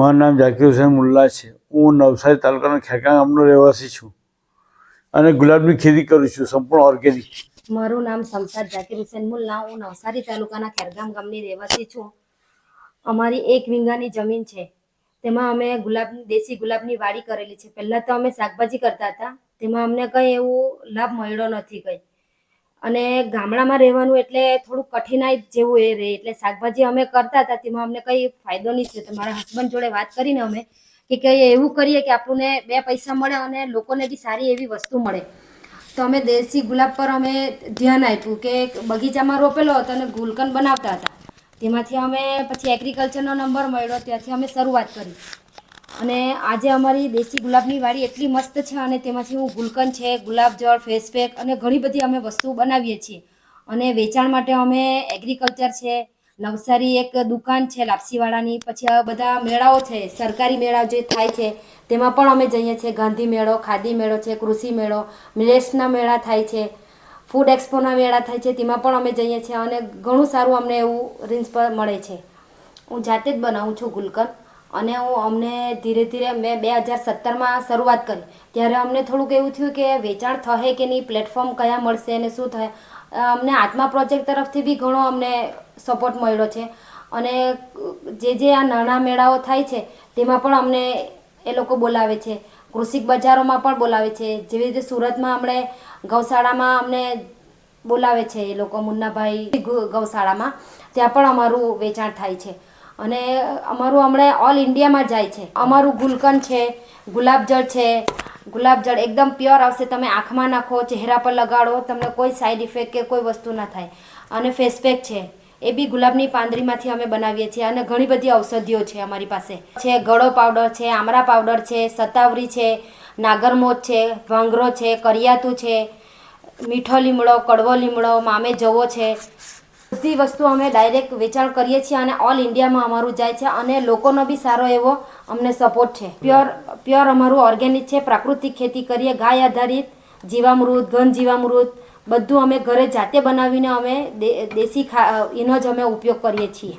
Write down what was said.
મારું નામ જાકીર હુસેન મુલ્લા છે. હું નવસારી તાલુકાના ખેકા ગામનો રહેવાસી છું અને ગુલાબની ખેતી કરું છું, સંપૂર્ણ ઓર્ગેનિક મારું નામ શમશાદ જાકીર હુસેન મુલ્લા. હું નવસારી તાલુકાના ખેરગામ ગામની રહેવાસી છું. અમારી એક વીંગાની જમીન છે. તેમાં અમે ગુલાબ, દેશી ગુલાબની વાડી કરેલી છે. પહેલાં તો અમે શાકભાજી કરતા હતા. તેમાં અમને કંઈ એવું લાભ મળ્યો નથી કંઈ. અને ગામડામાં રહેવાનું એટલે થોડું કઠિનાઈ જેવું એ રહે. એટલે શાકભાજી અમે કરતા હતા, તેમાં અમને કંઈ ફાયદો નહીં થયો. તો મારા હસબન્ડ જોડે વાત કરીને અમે કે કંઈ એવું કરીએ કે આપણને બે પૈસા મળે અને લોકોને બી સારી એવી વસ્તુ મળે. તો અમે દેશી ગુલાબ પર અમે ધ્યાન આપ્યું કે બગીચામાં રોપેલો હતો અને ગુલકંદ બનાવતા હતા. તેમાંથી અમે પછી એગ્રીકલ્ચરનો નંબર મળ્યો, ત્યાંથી અમે શરૂઆત કરી. અને આજે અમારી દેશી ગુલાબની વાડી એટલી મસ્ત છે અને તેમાંથી હું ગુલકંદ છે, ગુલાબ જળ, ફેસ પેક અને ઘણી બધી અમે વસ્તુઓ બનાવીએ છીએ. અને વેચાણ માટે અમે એગ્રીકલ્ચર છે, નવસારી એક દુકાન છે લાપસીવાળાની પછી આ બધા મેળાઓ છે, સરકારી મેળા જે થાય છે, તેમાં પણ અમે જઈએ છીએ. ગાંધી મેળો, ખાદી મેળો છે, કૃષિ મેળો, મિલેટ્સના મેળા થાય છે ફૂડ એક્સપોના મેળા થાય છે, તેમાં પણ અમે જઈએ છીએ અને ઘણું સારું અમને એવું રીન્સ પર મળે છે. હું જાતે જ બનાવું છું ગુલકંદ. અને હું અમને ધીરે ધીરે મેં બે હજાર સત્તરમાં શરૂઆત કરી. ત્યારે અમને થોડુંક એવું થયું કે વેચાણ થશે કે નહીં પ્લેટફોર્મ કયા મળશે અને શું થાય અમને આત્મા પ્રોજેક્ટ તરફથી બી ઘણો અમને સપોર્ટ મળ્યો છે. અને જે જે આ નાના મેળાઓ થાય છે, તેમાં પણ અમને એ લોકો બોલાવે છે. કૃષિક બજારોમાં પણ બોલાવે છે. જેવી રીતે સુરતમાં અમને ગૌશાળામાં અમને બોલાવે છે એ લોકો મુન્નાભાઈ ગૌશાળામાં. ત્યાં પણ અમારું વેચાણ થાય છે. અને અમારું હમણાં ઓલ ઇન્ડિયામાં જાય છે. અમારું ગુલકંદ છે, ગુલાબજળ છે, ગુલાબજળ એકદમ પ્યોર આવશે. તમે આંખમાં નાખો, ચહેરા પર લગાડો, તમને કોઈ સાઈડ ઇફેક્ટ કે કોઈ વસ્તુ ના થાય. અને ફેસપેક છે, એ બી ગુલાબની પાંદરીમાંથી અમે બનાવીએ છીએ. અને ઘણી બધી ઔષધિઓ છે અમારી પાસે. છે, ગળો પાવડર છે, આમરા પાવડર છે સતાવરી છે નાગરમોદ છે, ભાંગરો છે, કરિયાતું છે, મીઠો લીમડો, કડવો લીમડો, મામે જવો છે. બધી વસ્તુ અમે ડાયરેક્ટ વેચાણ કરીએ છીએ અને ઓલ ઇન્ડિયામાં અમારું જાય છે અને લોકોનો બી સારો એવો અમને સપોર્ટ છે. પ્યોર પ્યોર અમારું ઓર્ગેનિક છે, પ્રાકૃતિક ખેતી કરીએ, ગાય આધારિત, જીવામૃત, ઘન જીવામૃત, બધું અમે ઘરે જાતે બનાવીને અમે દેશી ખા એનો જ અમે ઉપયોગ કરીએ છીએ.